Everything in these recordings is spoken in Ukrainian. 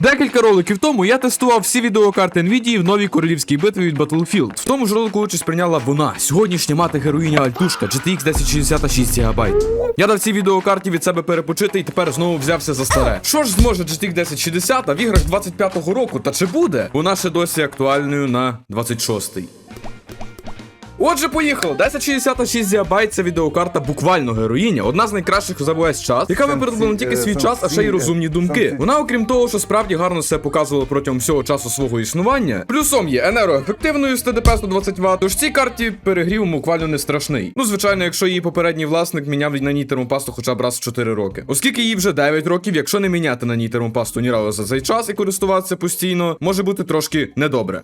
Декілька роликів тому я тестував всі відеокарти Nvidia в новій королівській битві від Battlefield. В тому ж ролику участь прийняла вона, сьогоднішня мати героїня Альтушка GTX 1060 6 ГБ. Я дав цій відеокарті від себе перепочити і тепер знову взявся за старе. Що ж зможе GTX 1060 в іграх 25-го року? Та чи буде? Вона ще досі актуальною на 26-й. Отже, поїхали. 1066 ГБ це відеокарта буквально героїня, одна з найкращих за весь час, яка випередила не тільки свій час, а ще й розумні думки. Вона, окрім того, що справді гарно все показувала протягом всього часу свого існування. Плюсом є енергоефективною з ТДП 120 Вт, тож цій карті перегрів буквально не страшний. Ну, звичайно, якщо її попередній власник міняв на ній термопасту хоча б раз в 4 роки. Оскільки їй вже 9 років, якщо не міняти на ній термопасту ні разу за цей час і користуватися постійно, може бути трошки недобре.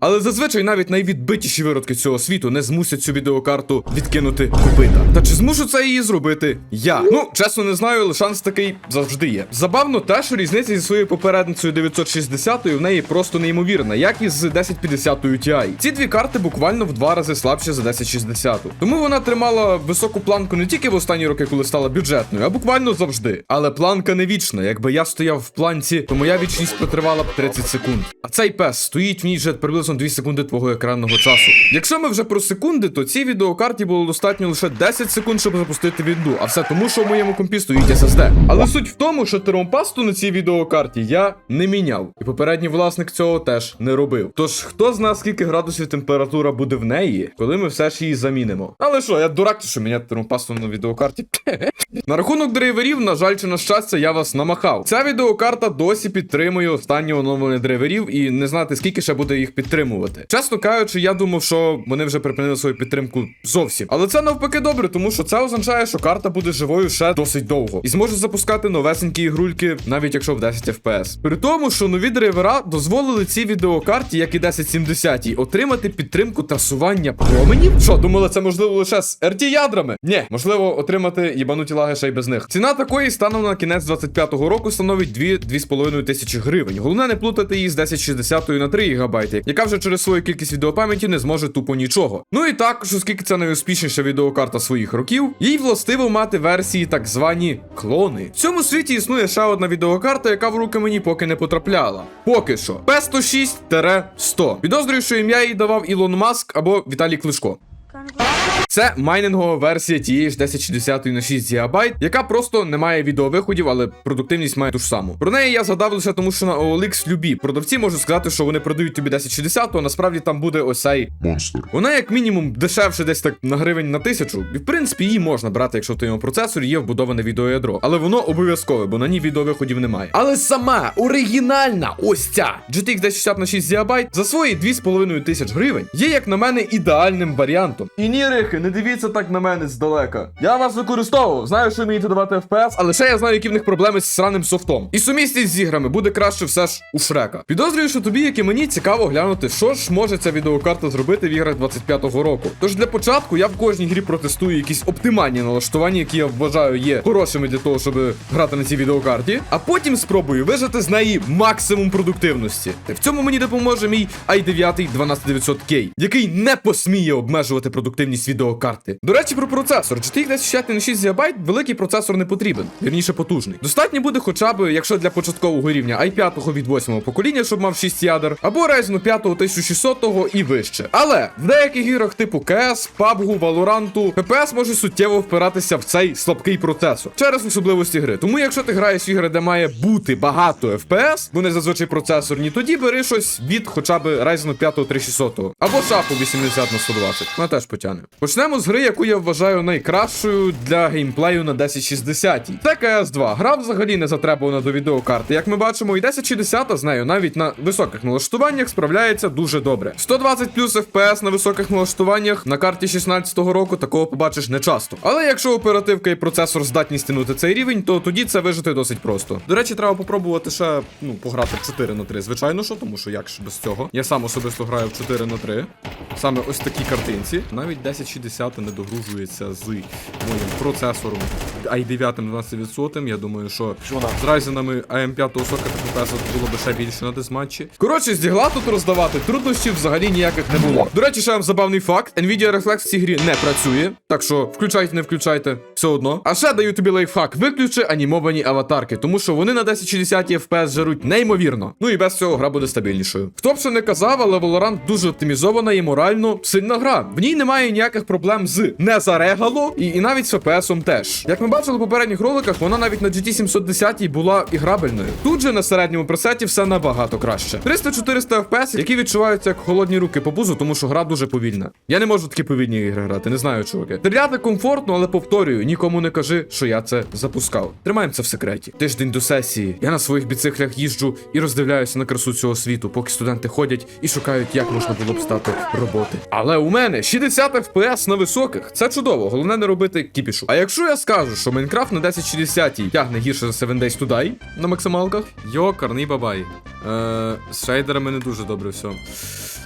Але зазвичай навіть найвідбитіші виродки цього світу не змусять цю відеокарту відкинути копита. Та чи змушу це її зробити я? Ну, чесно не знаю, але шанс такий завжди є. Забавно те, що різниця зі своєю попередницею 960 в неї просто неймовірна, як і з 1050 Ti. Ці дві карти буквально в два рази слабші за 1060. Тому вона тримала високу планку не тільки в останні роки, коли стала бюджетною, а буквально завжди. Але планка не вічна. Якби я стояв в планці, то моя вічність протривала б 30 секунд. А цей пес стоїть в ній вже приблизно 2 секунди твого екранного часу. Якщо ми вже про секунди, то цій відеокарті було достатньо лише 10 секунд, щоб запустити вінду, а все тому, що в моєму компі стоїть SSD. Але суть в тому, що термопасту на цій відеокарті я не міняв, і попередній власник цього теж не робив. Тож хто з нас скільки градусів температура буде в неї, коли ми все ж її замінимо? Але що, я дурак, що міняти термопасту на відеокарті? На рахунок драйверів, на жаль, чи на щастя, я вас намахав. Ця відеокарта досі підтримує останнє оновлення драйверів і не знати, скільки ще буде їх підтримувати. Чесно кажучи, я думав, що вони вже припинили свою підтримку зовсім. Але це навпаки добре, тому що це означає, що карта буде живою ще досить довго і зможе запускати новесенькі ігрульки, навіть якщо в 10 FPS. При тому, що нові драйвера дозволили цій відеокарті, як і 1070, отримати підтримку трасування променів. Що, думали, це можливо лише з RT ядрами? Ні, можливо, отримати єбануті лаги ще й без них. Ціна такої станом на кінець 25-го року становить 2-2,5 тисячі гривень. Головне не плутати її з 1060 на 3 ГБ, яка вже через свою кількість відеопам'яті не зможе тупо нічого. Ну і також, оскільки це найуспішніша відеокарта своїх років, їй властиво мати версії так звані клони. В цьому світі існує ще одна відеокарта, яка в руки мені поки не потрапляла. Поки що. P106-100. Підозрюю, що ім'я їй давав Ілон Маск або Віталій Клишко. Це майнингова версія тієї ж 1060 на 6 ГБ, яка просто не має відеовиходів, але продуктивність має ту ж саму. Про неї я згадав лише тому, що на OLX любі продавці можуть сказати, що вони продають тобі 1060, а насправді там буде ось цей Монстр. вона як мінімум дешевше десь так на гривень на тисячу. І в принципі її можна брати, якщо в твоєму процесорі є вбудоване відеоядро. Але воно обов'язкове, бо на ній відеовиходів немає. Але сама оригінальна, ось ця GTX 1060 на 6 ГБ за свої 2,5 тисяч гривень є, як на мене, ідеальним варіантом. І ні, Рихи, не дивіться так на мене здалека. Я вас використовував, знаю, що вмієте давати FPS, але ще я знаю, які в них проблеми з сраним софтом. І сумісність з іграми буде краще все ж у Шрека. Підозрюю, що тобі, як і мені, цікаво глянути, що ж може ця відеокарта зробити в іграх 25-го року. Тож для початку я в кожній грі протестую якісь оптимальні налаштування, які я вважаю є хорошими для того, щоб грати на цій відеокарті, а потім спробую вижати з неї максимум продуктивності. В цьому мені допоможе мій i9 12900K, який не посміє обмежувати продуктивність відеокарти. До речі, про процесор. GTX 1060 на 6 ГБ великий процесор не потрібен, вірніше потужний. Достатньо буде хоча б, якщо для початкового рівня i5 від 8 покоління, щоб мав 6 ядер, або Ryzen 5 1600 і вище. Але в деяких іграх типу CS, PUBG, Valorant, FPS може суттєво впиратися в цей слабкий процесор через особливості гри. Тому якщо ти граєш в ігри, де має бути багато FPS, вони зазвичай процесорні, тоді бери щось від хоча б Ryzen 5 3600 або шафу 80 на 120. Вона теж потягне. Почнемо з гри, яку я вважаю найкращою для геймплею на 1060. Це CS2. Гра взагалі не затребувана до відеокарти. Як ми бачимо, і 1060 з нею навіть на високих налаштуваннях справляється дуже добре. 120 плюс FPS на високих налаштуваннях на карті 16-го року такого побачиш не часто. Але якщо оперативка і процесор здатні стягнути цей рівень, то тоді це вижити досить просто. До речі, треба попробувати ще ну пограти в 4 на 3. Звичайно, що, тому що як ж без цього. Я сам особисто граю в 4 на 3. Саме ось такій картинці. Навіть 1060 не догружується з моїм процесором i9 12%. Я думаю, що з райзенами AM5 сока та ППС було б ще більше на десматчі. Коротше, з дігла тут роздавати труднощів взагалі ніяких не було. До речі, ще вам забавний факт: Nvidia Reflex в цій грі не працює. Так що включайте, не включайте. Все одно. А ще даю тобі лайфхак. Виключи анімовані аватарки, тому що вони на 1060 FPS жаруть неймовірно. Ну і без цього гра буде стабільнішою. Хто б що не казав, але Valorant дуже оптимізована і морально сильна гра. В ній немає ніяких проблем з не зарегало і, і навіть з FPS теж. Як ми бачили в попередніх роликах, вона навіть на GT 710 була іграбельною. Тут же на середньому пресеті все набагато краще. 300-400 FPS, які відчуваються як холодні руки по бузу, тому що гра дуже повільна. Я не можу такі повільні ігри грати, не знаю, чуваки. Стріляти комфортно, але повторюю, нікому не кажи, що я це запускав. Тримаємо це в секреті. Тиждень до сесії. Я на своїх біциклях їжджу і роздивляюся на красу цього світу, поки студенти ходять і шукають, як можна було б стати роботи. Але у мене 60 FPS на високих. Це чудово, головне не робити кіпішу. А якщо я скажу, що Майнкрафт на 1060 тягне гірше за 7 Days to Die на максималках, йо, карний бабай. Е, з шейдерами не дуже добре все.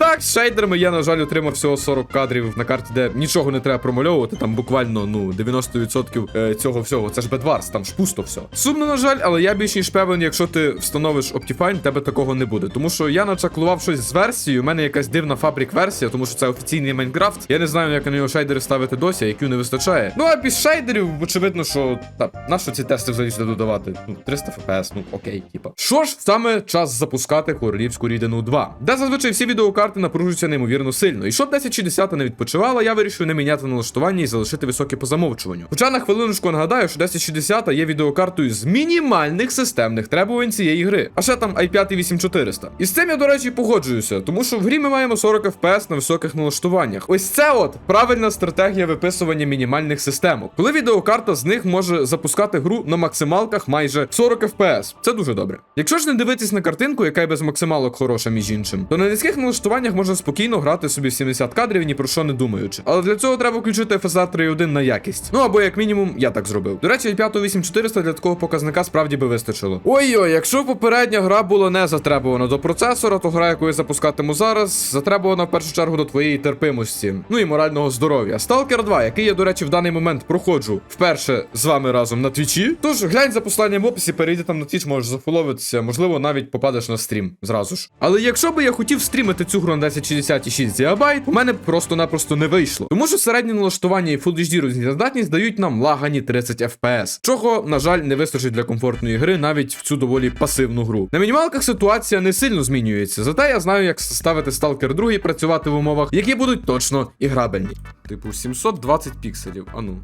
Так, з шейдерами я, на жаль, отримав всього 40 кадрів на карті, де нічого не треба промальовувати. Там буквально ну 90% е, цього всього. Це ж бедварс, там ж пусто все. Сумно, на жаль, але я більш ніж певен, якщо ти встановиш Optifine, тебе такого не буде. Тому що я начаклував щось з версією. У мене якась дивна фабрик версія, тому що це офіційний Майнкрафт. Я не знаю, як на нього шейдери ставити досі, IQ не вистачає. Ну а без шейдерів, очевидно, що та на що ці тести взагалі сюди додавати? Ну 300 FPS, ну окей, типа. Що ж, саме час запускати королівську рідину 2, де зазвичай всі відеокарти напружуються неймовірно сильно. І щоб 1060 не відпочивала, я вирішив не міняти налаштування і залишити високі по замовчуванню. Хоча на хвилиночку нагадаю, що 1060 є відеокартою з мінімальних системних требувань цієї гри. А ще там i5 8400. І з цим я, до речі, погоджуюся, тому що в грі ми маємо 40 FPS на високих налаштуваннях. Ось це от правильна стратегія виписування мінімальних системок. Коли відеокарта з них може запускати гру на максималках майже 40 FPS. Це дуже добре. Якщо ж не дивитись на картинку, яка й без максималок хороша, між іншим, то на низьких налаштуваннях можна спокійно грати собі в 70 кадрів ні про що не думаючи. Але для цього треба включити FSR 3.1 на якість. Ну або як мінімум, я так зробив. До речі, i5 8400 для такого показника справді би вистачило. Ой-ой, якщо попередня гра була не затребувана до процесора, то гра, яку я запускатиму зараз, затребувана в першу чергу до твоєї терпимості, ну і морального здоров'я. Stalker 2, який я, до речі, в даний момент проходжу вперше з вами разом на твічі. Тож глянь за посланням в описі, перейди там на твіч, можеш зафоловитися, можливо, навіть попадеш на стрім зразу ж. Але якщо би я хотів стрімити цю гру на 1066 ГБ, у мене просто-напросто не вийшло. Тому що середнє налаштування і Full HD роздільноздатність дають нам лагані 30 FPS, чого, на жаль, не вистачить для комфортної гри навіть в цю доволі пасивну гру. На мінімалках ситуація не сильно змінюється, зате я знаю, як ставити Stalker 2 і працювати в умовах, які будуть точно іграбельні. Типу 720 пікселів, ану.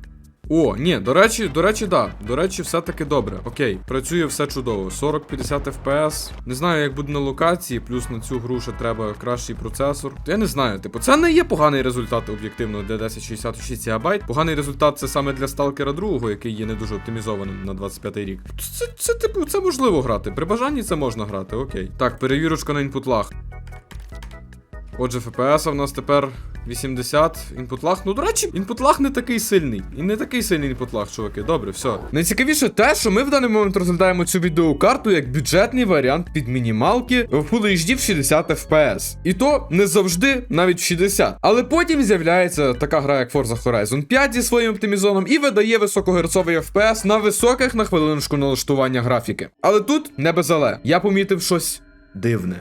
О, ні, до речі, до речі, да. До речі, все таки добре. Окей, працює все чудово. 40-50 FPS. Не знаю, як буде на локації, плюс на цю гру ще треба кращий процесор. Я не знаю, типу, це не є поганий результат об'єктивно для 1066 ГБ. Поганий результат це саме для Stalker 2, який є не дуже оптимізованим на 25 й рік. Це, це, типу, це можливо грати. При бажанні це можна грати, окей. Так, перевірочка на інпутлах. Отже, FPS в нас тепер 80. Інпутлаг. Ну, до речі, інпутлаг не такий сильний. І не такий сильний інпутлаг, чуваки. Добре, все. Найцікавіше те, що ми в даний момент розглядаємо цю відеокарту як бюджетний варіант під мінімалки в Full HD в 60 FPS. І то не завжди навіть в 60. Але потім з'являється така гра, як Forza Horizon 5 зі своїм оптимізоном і видає високогерцовий FPS на високих на хвилиночку налаштування графіки. Але тут не без але. Я помітив щось дивне.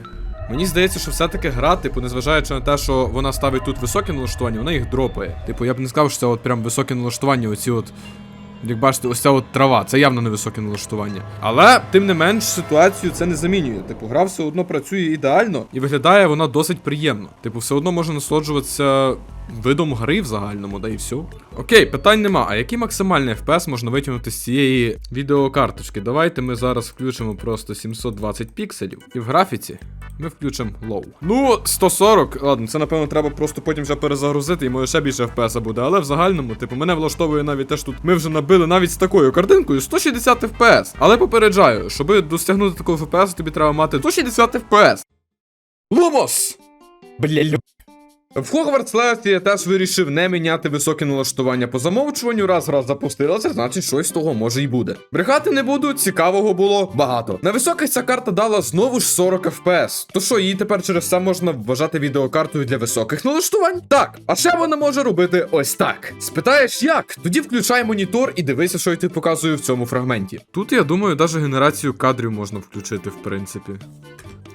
Мені здається, що все-таки гра, типу, незважаючи на те, що вона ставить тут високі налаштування, вона їх дропає. Типу, я б не сказав, що це от прям високі налаштування, оці от. Як бачите, ось ця от трава, це явно невисоке налаштування. Але, тим не менш, ситуацію це не замінює. Типу, гра все одно працює ідеально і виглядає вона досить приємно. Типу, все одно можна насолоджуватися видом гри в загальному, да і все. Окей, питань нема. А який максимальний FPS можна витягнути з цієї відеокарточки? Давайте ми зараз включимо просто 720 пікселів. І в графіці ми включимо low. Ну, 140, ладно, це напевно треба просто потім вже перезагрузити, і може ще більше FPS буде. Але в загальному, типу, мене влаштовує навіть те, що тут ми вже набили навіть з такою картинкою 160 FPS. Але попереджаю, щоб досягнути такого FPS, тобі треба мати 160 FPS. Ломос! Бля, в Hogwarts Legacy я теж вирішив не міняти високе налаштування по замовчуванню, раз гра запустилася, значить щось з того може й буде. Брехати не буду, цікавого було багато. На високих ця карта дала знову ж 40 FPS. То що, її тепер через це можна вважати відеокартою для високих налаштувань? Так, а ще вона може робити ось так. Спитаєш як? Тоді включай монітор і дивися, що я тобі показую в цьому фрагменті. Тут я думаю, навіть генерацію кадрів можна включити, в принципі.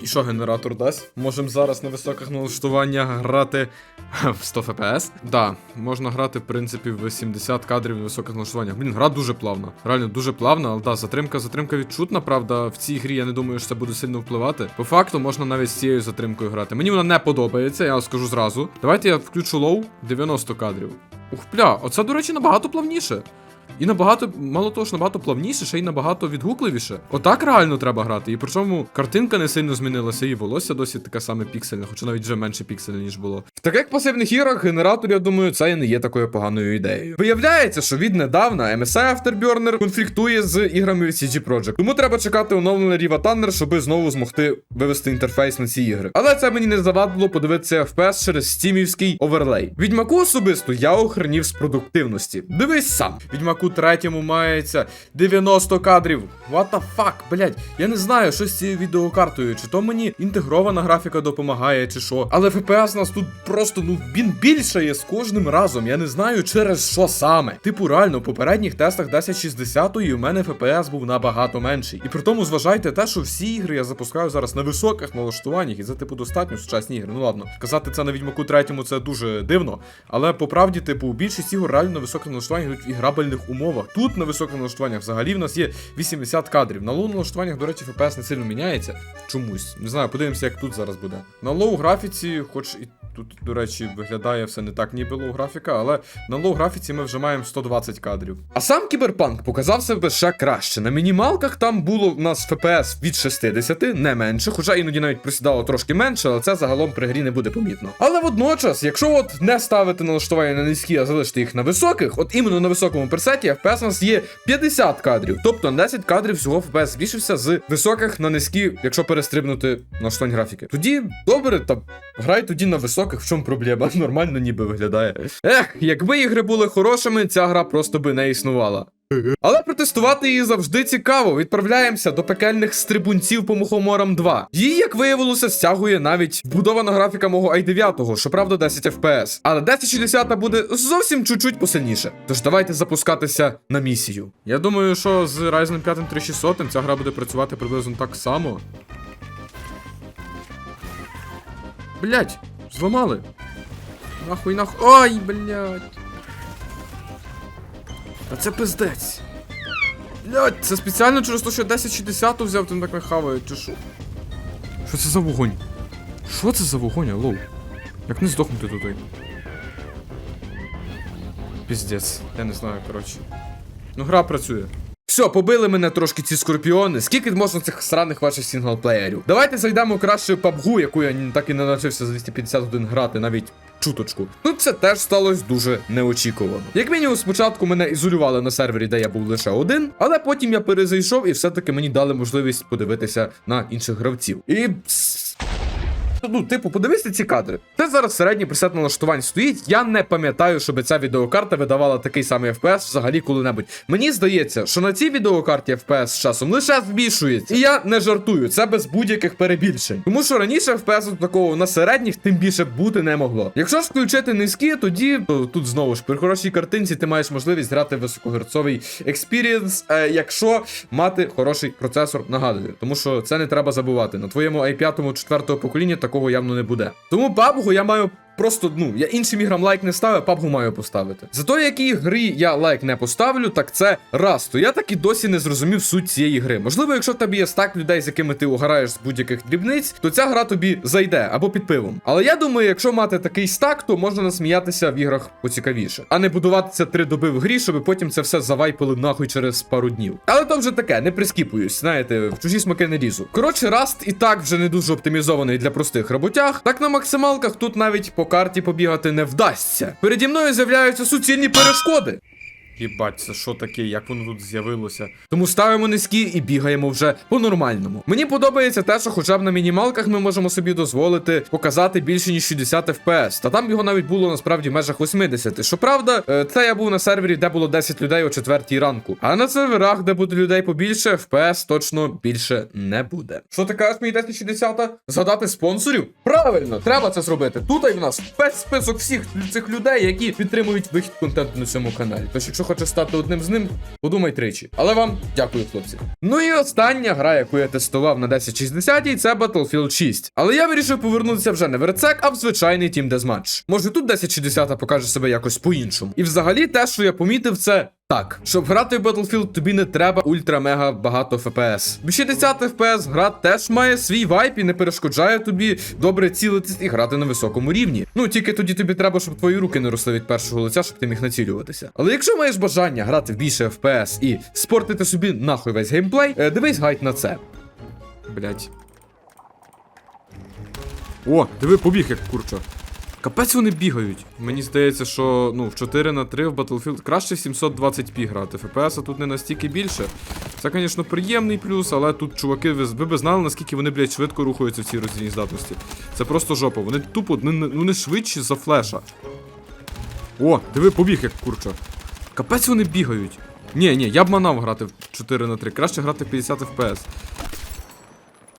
І що генератор дасть? Можемо зараз на високих налаштуваннях грати в 100 FPS? Да, можна грати, в принципі, в 70 кадрів на високих налаштуваннях. Блін, гра дуже плавна. Реально дуже плавна, але да, затримка, затримка відчутна, правда. В цій грі я не думаю, що це буде сильно впливати. По факту можна навіть з цією затримкою грати. Мені вона не подобається, я вам скажу зразу. Давайте я включу лоу 90 кадрів. Ух, бля, оце, до речі, набагато плавніше. І набагато, мало того, що набагато плавніше, ще й набагато відгукливіше. Отак реально треба грати. І причому картинка не сильно змінилася, і волосся досі таке саме піксельне, хоча навіть вже менше піксельне, ніж було. В таких пасивних іграх генератор, я думаю, це і не є такою поганою ідеєю. Виявляється, що віднедавна MSI Afterburner конфліктує з іграми від CG Projekt. Тому треба чекати оновлення Ріва Thunder, щоби знову змогти вивести інтерфейс на ці ігри. Але це мені не завадило подивитися FPS через стімівський оверлей. Відьмаку особисто я охренів з продуктивності. Дивись сам. Відьмаку третьому мається 90 кадрів. What the fuck, блять. Я не знаю, що з цією відеокартою, чи то мені інтегрована графіка допомагає, чи що. Але FPS нас тут просто ну він більшає з кожним разом. Я не знаю через що саме. Типу, реально, в попередніх тестах 1060 у мене FPS був набагато менший. І при тому зважайте те, що всі ігри я запускаю зараз на високих налаштуваннях, і це типу достатньо сучасні ігри. Ну ладно, казати це на відьмаку третьому це дуже дивно. Але по правді, типу, більшість ігор реально на високих налаштуваннях йдуть в іграбельних умовах. Тут на високих налаштуваннях взагалі в нас є 80 кадрів. На лоу налаштуваннях, до речі, FPS не сильно міняється. Чомусь. Не знаю, подивимося, як тут зараз буде. На лоу графіці, хоч і тут, до речі, виглядає все не так, ніби лоу графіка, але на лоу графіці ми вже маємо 120 кадрів. А сам кіберпанк показав себе ще краще. На мінімалках там було в нас FPS від 60, не менше, хоча іноді навіть просідало трошки менше, але це загалом при грі не буде помітно. Але водночас, якщо от не ставити налаштування на низькі, а залишити їх на високих, от іменно на високому пресеті FPS у нас є 50 кадрів. Тобто на 10 кадрів всього FPS збільшився з високих на низькі, якщо перестрибнути налаштування графіки. Тоді добре, та грай тоді на високих, в чому проблема? Нормально ніби виглядає. Ех, якби ігри були хорошими, ця гра просто би не існувала. Але протестувати її завжди цікаво. Відправляємося до пекельних стрибунців по мухоморам 2. Її, як виявилося, стягує навіть вбудована графіка мого i9, щоправда 10 FPS. Але 1060 буде зовсім чуть-чуть посильніше. Тож давайте запускатися на місію. Я думаю, що з Ryzen 5 3600 ця гра буде працювати приблизно так само. Блять, зламали. Нахуй, нахуй. Ой, блять. Та це пиздець. Блять, це спеціально через те, що я 1060 взяв, тим так хавають, чи що? Що це за вогонь? Що це за вогонь, алло? Як не здохнути тут? Піздець, я не знаю, коротше. Ну, гра працює. Все, побили мене трошки ці скорпіони. Скільки можна цих сраних ваших сінглплеєрів? Давайте зайдемо краще PUBG, яку я так і не навчився за 251 грати, навіть чуточку. Ну це теж сталося дуже неочікувано. Як мінімум, спочатку мене ізолювали на сервері, де я був лише один, але потім я перезайшов і все-таки мені дали можливість подивитися на інших гравців. І. Ну, типу, подивися ці кадри. Це зараз середній пресет налаштувань стоїть. Я не пам'ятаю, щоб ця відеокарта видавала такий самий FPS взагалі коли-небудь. Мені здається, що на цій відеокарті FPS з часом лише збільшується. І я не жартую, це без будь-яких перебільшень. Тому що раніше FPS такого на середніх тим більше бути не могло. Якщо ж включити низькі, тоді то тут знову ж при хорошій картинці ти маєш можливість грати високогерцовий експірієнс, е, якщо мати хороший процесор, нагадую. Тому що це не треба забувати. На твоєму i5 четвертого покоління такого явно не буде. Тому бабугу я маю. Просто, ну, я іншим іграм лайк не ставив, PUBG маю поставити. Зато які гри я лайк не поставлю, так це раз. То я так і досі не зрозумів суть цієї гри. Можливо, якщо тебе є стак людей, з якими ти угораєш з будь-яких дрібниць, то ця гра тобі зайде або під пивом. Але я думаю, якщо мати такий стак, то можна насміятися в іграх поцікавіше, а не будуватися три доби в грі, щоб потім це все завайпили нахуй через пару днів. Але то вже таке, не прискіпуюсь, знаєте, в чужі смаки не лізу. Коротше, Rust і так вже не дуже оптимізований для простих роботяг. Так на максималках тут навіть по карті побігати не вдасться. Переді мною з'являються суцільні перешкоди. Їбать, це що таке, як воно тут з'явилося? Тому ставимо низькі і бігаємо вже по-нормальному. Мені подобається те, що хоча б на мінімалках ми можемо собі дозволити показати більше ніж 60 FPS. Та там його навіть було насправді в межах 80. Щоправда, е, це я був на сервері, де було 10 людей о 4 ранку. А на серверах, де буде людей побільше, FPS точно більше не буде. Що ти кажеш, мені 1060? Згадати спонсорів? Правильно, треба це зробити. Тут і в нас весь список всіх цих людей, які підтримують вихід контенту на цьому каналі. Тож, якщо хоче стати одним з ним, подумай тричі. Але вам дякую, хлопці. Ну і остання гра, яку я тестував на 1060, це Battlefield 6. Але я вирішив повернутися вже не в рецек, а в звичайний Team Deathmatch. Може тут 1060 покаже себе якось по-іншому. І взагалі те, що я помітив, це. Так, щоб грати в Battlefield, тобі не треба ультра-мега багато FPS. 60 FPS гра теж має свій вайп і не перешкоджає тобі добре цілитись і грати на високому рівні. Ну тільки тоді тобі треба, щоб твої руки не росли від першого лиця, щоб ти міг націлюватися. Але якщо маєш бажання грати в більше FPS і спортити собі нахуй весь геймплей, е, дивись гайд на це. Блять. О, диви, побіг як курча. Капець вони бігають. Мені здається, що ну, в 4 на 3 в Battlefield краще 720p грати. FPS тут не настільки більше. Це, звісно, приємний плюс, але тут чуваки, ви, б знали, наскільки вони, блядь, швидко рухаються в цій роздільній здатності. Це просто жопа. Вони тупо не, не- ну, швидші за флеша. О, диви, побіг як курча. Капець вони бігають. Ні, ні, я б манав грати в 4 на 3. Краще грати в 50 FPS.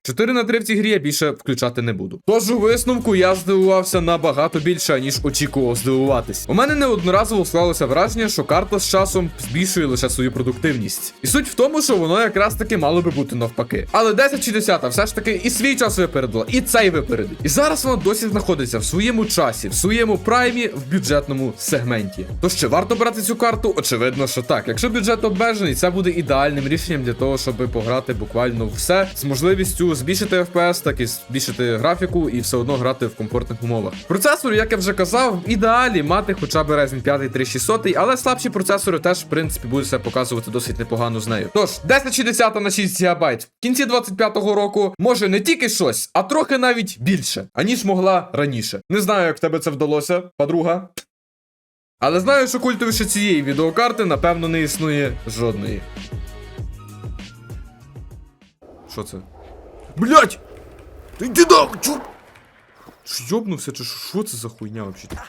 4 на 3 в цій грі я більше включати не буду. Тож у висновку я здивувався набагато більше, ніж очікував здивуватись. У мене неодноразово склалося враження, що карта з часом збільшує лише свою продуктивність. І суть в тому, що воно якраз таки мало би бути навпаки. Але 1060 все ж таки і свій час випередила, і цей випередить. І зараз воно досі знаходиться в своєму часі, в своєму праймі, в бюджетному сегменті. Тож чи варто брати цю карту? Очевидно, що так. Якщо бюджет обмежений, це буде ідеальним рішенням для того, щоб пограти буквально все з можливістю збільшити FPS, так і збільшити графіку і все одно грати в комфортних умовах. Процесор, як я вже казав, в ідеалі мати хоча б Ryzen 5 3600, але слабші процесори теж, в принципі, будуть себе показувати досить непогано з нею. Тож, 1060 на 6 ГБ в кінці 25-го року може не тільки щось, а трохи навіть більше, аніж могла раніше. Не знаю, як в тебе це вдалося, подруга. Але знаю, що культовіше цієї відеокарти, напевно, не існує жодної. Що це? Блять! Йди нахуй, чу! Йобнувся, чи що? Це за хуйня взагалі?